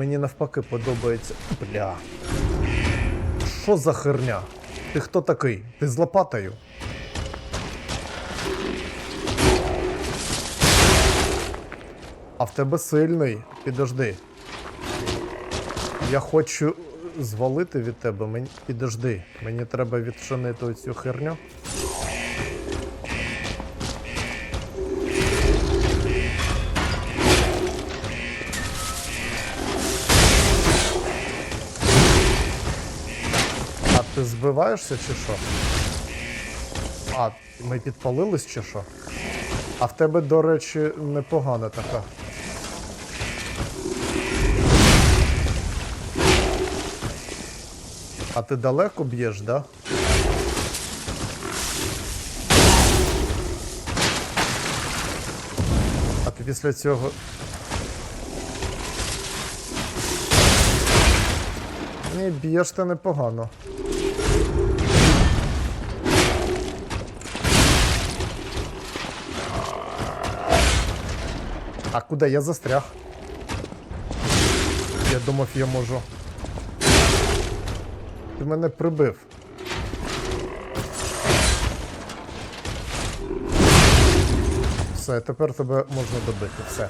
мені навпаки подобається. Бля. Що за херня? Ти хто такий? Ти з лопатою? А в тебе сильний. Підожди. Я хочу звалити від тебе. Мені... Підожди. Мені треба відчинити оцю херню. Ти збиваєшся чи що? А, ми підпалились чи що? А в тебе, до речі, непогана така. А ти далеко б'єш, да? А ти після цього. Ні, б'єш ти непогано. А куди я застряг? Я думав, я можу. Ти мене прибив. Все, тепер тебе можна добити. Все.